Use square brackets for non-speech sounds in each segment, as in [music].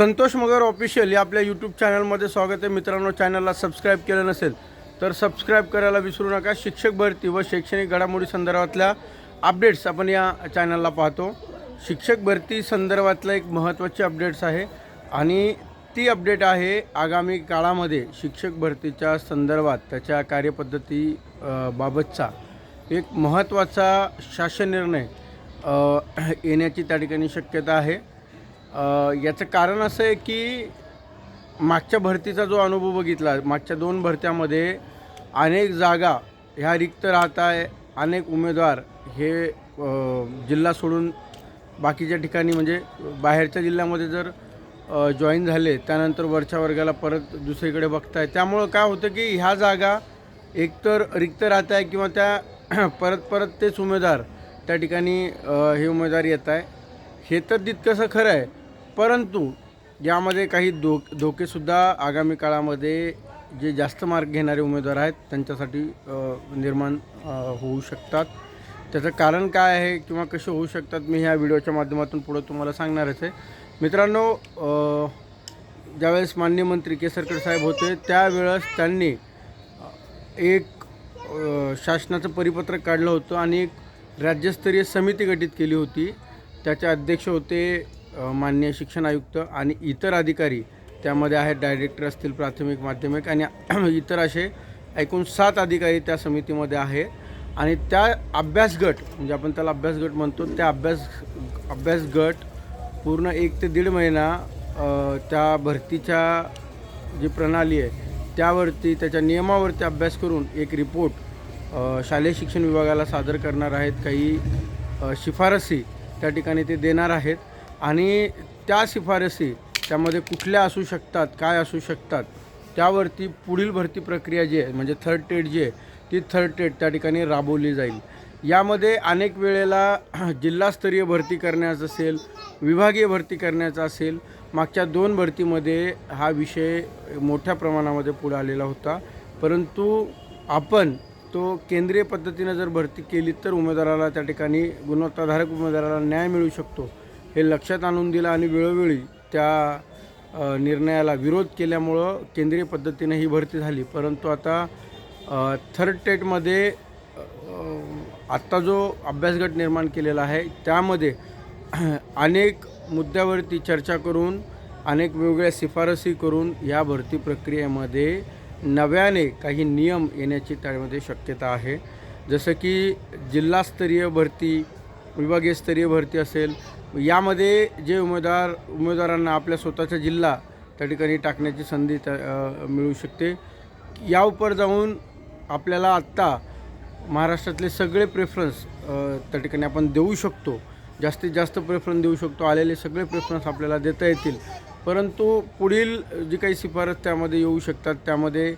संतोष मगर official या आपल्या YouTube चॅनलमध्ये स्वागत आहे. मित्रांनो चॅनलला सबस्क्राईब केलं नसेल तर सबस्क्राईब करायला विसरू नका. शिक्षक भरती व शैक्षणिक घडामोडी संदर्भातल्या अपडेट्स आपण या चॅनलला पाहतो. शिक्षक भरती संदर्भातलं एक महत्त्वाची अपडेट्स आहे आणि ती अपडेट आहे आगामी काळामध्ये शिक्षक भरतीच्या संदर्भात त्याच्या कार्यपद्धती बाबतचा एक महत्त्वाचा शासन निर्णय येण्याची त्या ठिकाणी शक्यता आहे. याचं कारण असं आहे की मागच्या भरतीचा जो अनुभव बघितला मागच्या दोन भरत्यामध्ये अनेक जागा ह्या रिक्त राहत आहे अनेक उमेदवार हे जिल्हा सोडून बाकीच्या ठिकाणी म्हणजे बाहेरच्या जिल्ह्यामध्ये जर जॉईन झाले त्यानंतर वरच्या वर्गाला परत दुसरीकडे बघताय. त्यामुळं काय होतं की ह्या जागा एकतर रिक्त राहत आहे किंवा त्या [clears throat] परत परत तेच उमेदवार त्या ठिकाणी हे उमेदवार येत आहे. हे तर तितकंसं खरं आहे. परंतु यामध्ये काही धो धोकेसुद्धा आगामी काळामध्ये जे जास्त मार्क घेणारे उमेदवार आहेत त्यांच्यासाठी निर्माण होऊ शकतात. त्याचं कारण काय आहे किंवा कसे होऊ शकतात मी ह्या व्हिडिओच्या माध्यमातून पुढं तुम्हाला सांगणारच आहे. मित्रांनो ज्यावेळेस मान्य मंत्री केसरकर साहेब होते त्यावेळेस त्यांनी एक शासनाचं परिपत्रक काढलं होतं आणि एक राज्यस्तरीय समिती गठीत केली होती. त्याचे अध्यक्ष होते मान्य माननीय शिक्षण आयुक्त आणि इतर अधिकारी त्यामध्ये आहेत. डायरेक्टर असतील प्राथमिक माध्यमिक आणि [clears throat] इतर असे एकूण सात अधिकारी त्या समितीमध्ये आहे आणि त्या अभ्यासगट म्हणजे आपण त्याला अभ्यासगट म्हणतो त्या अभ्यास अभ्यास गट पूर्ण एक ते दीड महिना त्या भरतीच्या जी प्रणाली आहे त्यावरती त्याच्या नियमावरती अभ्यास करून एक रिपोर्ट शालेय शिक्षण विभागाला सादर करणार आहेत. काही शिफारसी त्या ठिकाणी ते देणार आहेत. आणि त्या शिफारसी त्यामध्ये कुठल्या असू शकतात काय असू शकतात त्यावरती पुढील भरती प्रक्रिया जी आहे म्हणजे थर्ड टेट जी आहे ती थर्ड टेट त्या ठिकाणी राबवली जाईल. यामध्ये अनेक वेळेला [clears throat] जिल्हास्तरीय भरती करण्याचं असेल विभागीय भरती करण्याचा असेल मागच्या दोन भरतीमध्ये हा विषय मोठ्या प्रमाणामध्ये पुढे आलेला होता. परंतु आपण तो केंद्रीय पद्धतीनं जर भरती केली तर उमेदवाराला त्या ठिकाणी गुणवत्ताधारक उमेदवाराला न्याय मिळू शकतो. हे लक्षात आणून दिलं आणि वेळोवेळी त्या निर्णयाला विरोध केल्यामुळं केंद्रीय पद्धतीने ही भरती झाली. परंतु आता थर्ड टेटमध्ये आत्ता जो अभ्यासगट निर्माण केलेला आहे त्यामध्ये अनेक मुद्द्यावरती चर्चा करून अनेक वेगवेगळ्या शिफारसी करून या भरती प्रक्रियेमध्ये नव्याने काही नियम येण्याची त्यामध्ये शक्यता आहे. जसं की जिल्हास्तरीय भरती विभागीय स्तरीय भरती असेल यामध्ये जे उमेदवार उमेदवारांना आपल्या स्वतःचा जिल्हा त्या ठिकाणी टाकण्याची संधी त्या मिळू शकते. या उपर जाऊन आपल्याला आत्ता महाराष्ट्रातले सगळे प्रेफरन्स त्या ठिकाणी आपण देऊ शकतो. जास्तीत जास्त प्रेफरन्स देऊ शकतो. आलेले सगळे प्रेफरन्स आपल्याला देता येतील. परंतु पुढील जी काही शिफारस त्यामध्ये येऊ शकतात त्यामध्ये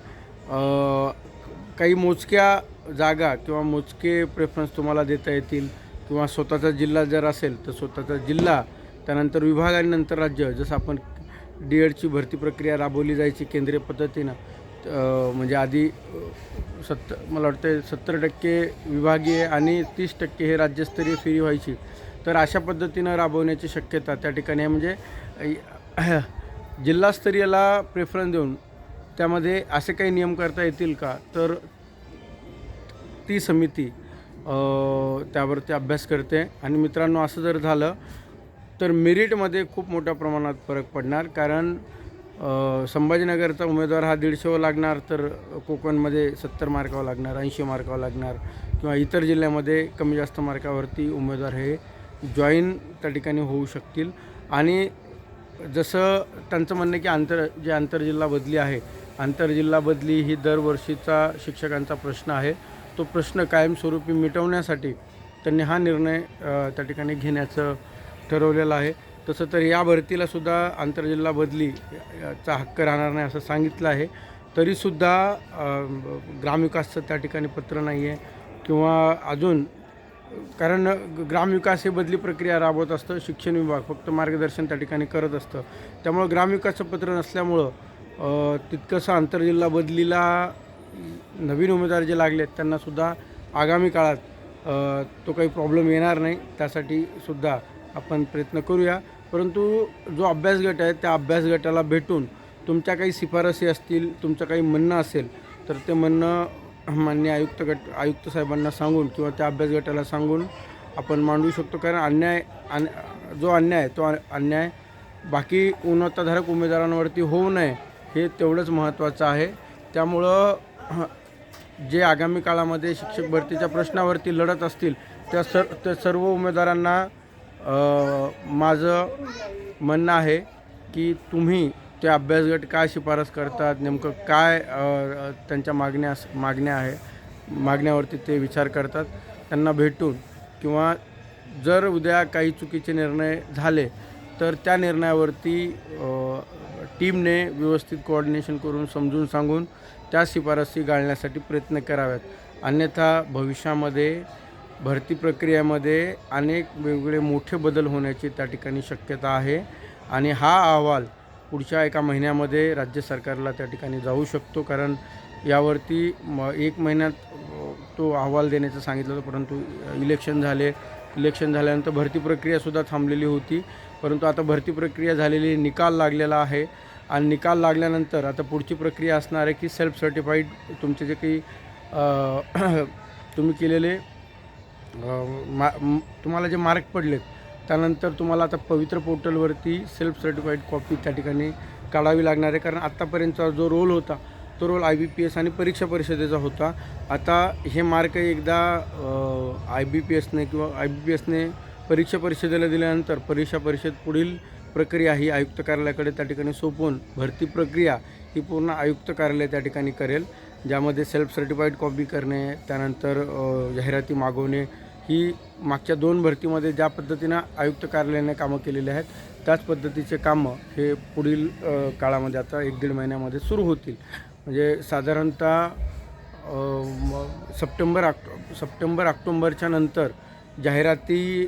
काही मोजक्या जागा किंवा मोजके प्रेफरन्स तुम्हाला देता येतील. किंवा स्वतःचा जिल्हा जर असेल तर स्वतःचा जिल्हा त्यानंतर विभाग आणि नंतर राज्य जसं आपण डी एडची भरती प्रक्रिया राबवली जायची केंद्रीय पद्धतीनं म्हणजे आधी सत्त मला वाटतं सत्तर टक्के विभागीय आणि तीस टक्के हे राज्यस्तरीय फेरी व्हायची. तर अशा पद्धतीनं राबवण्याची शक्यता त्या ठिकाणी म्हणजे जिल्हास्तरीयला प्रेफरन्स देऊन त्यामध्ये असे काही नियम करता येतील का? तर ती समिती त्यावरती अभ्यास करते. आणि मित्रांनो असं जर झालं तर मेरिटमध्ये खूप मोठ्या प्रमाणात फरक पडणार. कारण संभाजीनगरचा उमेदवार हा दीडशेवा लागणार तर कोकणमध्ये सत्तर मार्कावर लागणार ऐंशी मार्कावर लागणार किंवा इतर जिल्ह्यामध्ये कमी जास्त मार्कावरती उमेदवार हे जॉईन त्या ठिकाणी होऊ शकतील. आणि जसं त्यांचं म्हणणं की आंतर जे आंतरजिल्हा बदली आहे आंतरजिल्हा बदली ही दरवर्षीचा शिक्षकांचा प्रश्न आहे. तो प्रश्न कायमस्वरूपी मिटवण्यासाठी त्यांनी हा निर्णय त्या ठिकाणी घेण्याचं ठरवलेलं आहे. तसं तर या भरतीला सुद्धा आंतरजिल्हा बदली चा हक्क राहणार नाही असं सांगितलं आहे. तरीसुद्धा ग्रामविकासचं त्या ठिकाणी पत्र नाही आहे किंवा अजून कारण ग्रामविकास हे बदली प्रक्रिया राबवत असतं शिक्षण विभाग फक्त मार्गदर्शन त्या ठिकाणी करत असतं. त्यामुळं ग्रामविकासचं पत्र नसल्यामुळं तितकंसं आंतरजिल्हा बदलीला नवीन उमेदवार जे लागले आहेत त्यांनासुद्धा आगामी काळात तो काही प्रॉब्लेम येणार नाही. त्यासाठी सुद्धा आपण प्रयत्न करूया. परंतु जो अभ्यास गट आहे त्या अभ्यास गटाला भेटून तुमच्या काही शिफारसी असतील तुमचं काही म्हणणं असेल तर ते म्हणणं मान्य आयुक्त गट आयुक्त साहेबांना सांगून किंवा त्या अभ्यास गटाला सांगून आपण मांडू शकतो. कारण अन्याय अन जो अन्याय आहे तो अन्याय बाकी गुणवत्ताधारक उमेदवारांवरती होऊ नये हे तेवढंच महत्त्वाचं आहे. त्यामुळं जे आगामी काळामध्ये शिक्षक भरतीच्या प्रश्नावरती लढत असतील त्या सर त्या सर्व उमेदवारांना माझं म्हणणं आहे की तुम्ही ते अभ्यास गट काय शिफारस करतात नेमकं काय त्यांच्या मागण्या मागण्या आहे मागण्यावरती ते विचार करतात. त्यांना भेटून किंवा जर उद्या काही चुकीचे निर्णय झाले तर त्या निर्णयावरती टीमने व्यवस्थित कोऑर्डिनेशन करून समजून सांगून त्या शिफारसी गाळण्यासाठी प्रयत्न कराव्यात. अन्यथा भविष्यामध्ये भरती प्रक्रियेमध्ये अनेक वेगवेगळे मोठे बदल होण्याची त्या ठिकाणी शक्यता आहे. आणि हा अहवाल पुढच्या एका महिन्यामध्ये राज्य सरकारला त्या ठिकाणी जाऊ शकतो कारण यावरती म एक महिन्यात तो अहवाल देण्याचं सांगितलं होतं परंतु इलेक्शन झाले. इलेक्शन झाल्यानंतर भरती प्रक्रियासुद्धा थांबलेली होती. परंतु आता भरती प्रक्रिया झालेली निकाल लागलेला आहे. आणि निकाल लागल्यानंतर आता पुढची प्रक्रिया असणार आहे की सेल्फ सर्टिफाईड तुमचे जे काही [clears throat] तुम्ही केलेले मा तुम्हाला जे मार्क पडलेत त्यानंतर तुम्हाला आता पवित्र पोर्टलवरती सेल्फ सर्टिफाईड कॉपी त्या ठिकाणी काढावी लागणार आहे. कारण आत्तापर्यंतचा जो रोल होता तो role I B P S आणि परीक्षा परिषदेचा होता. आता हे मार्क एकदा आय बी पी एसने किंवा आय बी पी एसने परीक्षा परिषदेला दिल्यानंतर परीक्षा परिषद पुढील प्रक्रिया ही आयुक्त कार्यालयाकडे त्या ठिकाणी सोपवून भरती प्रक्रिया ही पूर्ण आयुक्त कार्यालय त्या ठिकाणी करेल ज्यामध्ये सेल्फ सर्टिफाईड कॉपी करणे त्यानंतर जाहिराती मागवणे ही मागच्या दोन भरतीमध्ये ज्या पद्धतीनं आयुक्त कार्यालयाने कामं केलेली आहेत त्याच पद्धतीचे कामं हे पुढील काळामध्ये आता एक दीड महिन्यामध्ये सुरू होतील. म्हणजे साधारणतः सप्टेंबर आक्टो सप्टेंबर ऑक्टोंबरच्या नंतर जाहिराती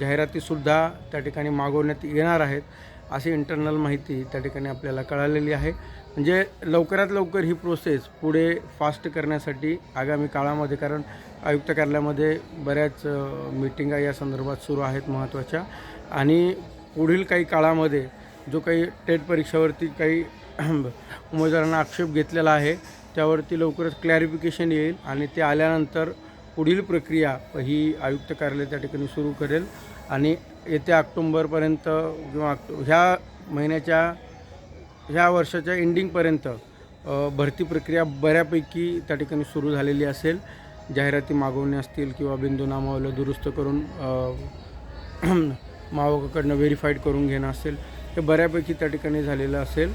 जाहिरातीसुद्धा त्या ठिकाणी मागवण्यात येणार आहेत अशी इंटरनल माहिती त्या ठिकाणी आपल्याला कळालेली आहे. म्हणजे लवकरात लवकर ही प्रोसेस पुढे फास्ट करण्यासाठी आगामी काळामध्ये कारण आयुक्त कार्यालयामध्ये बऱ्याच मिटिंगा या संदर्भात सुरू आहेत महत्त्वाच्या आणि पुढील काही काळामध्ये जो काही टेट परीक्षावरती काही [clears throat] उमेदवारांना आक्षेप घेतलेला आहे त्यावरती लवकरच क्लॅरिफिकेशन येईल आणि ते आल्यानंतर पुढील प्रक्रिया ही आयुक्त कार्यालय त्या ठिकाणी सुरू करेल. आणि येत्या ऑक्टोंबरपर्यंत किंवा ऑक्टो ह्या महिन्याच्या ह्या वर्षाच्या एंडिंगपर्यंत भरती प्रक्रिया बऱ्यापैकी त्या ठिकाणी सुरू झालेली असेल. जाहिराती मागवणे असतील किंवा बिंदू नामावलं दुरुस्त करून [clears throat] मावकाकडनं व्हेरीफाईड करून घेणं असेल हे बऱ्यापैकी त्या ठिकाणी झालेलं असेल.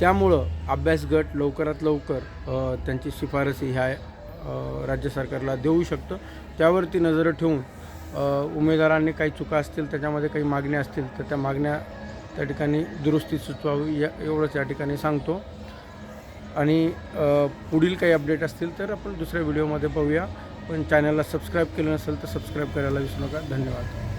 त्यामुळं अभ्यास गट लवकरात लवकर त्यांची शिफारसी ह्या राज्य सरकारला देऊ शकतं. त्यावरती नजर ठेवून उमेदवारांनी काही चुका असतील त्याच्यामध्ये काही मागण्या असतील तर त्या मागण्या त्या ठिकाणी दुरुस्ती सुचवावी या एवढंच या ठिकाणी सांगतो. आणि पुढील काही अपडेट असतील तर आपण दुसऱ्या व्हिडिओमध्ये पाहूया. पण चॅनलला सबस्क्राईब केलं नसेल तर सबस्क्राईब करायला विसरू नका. धन्यवाद.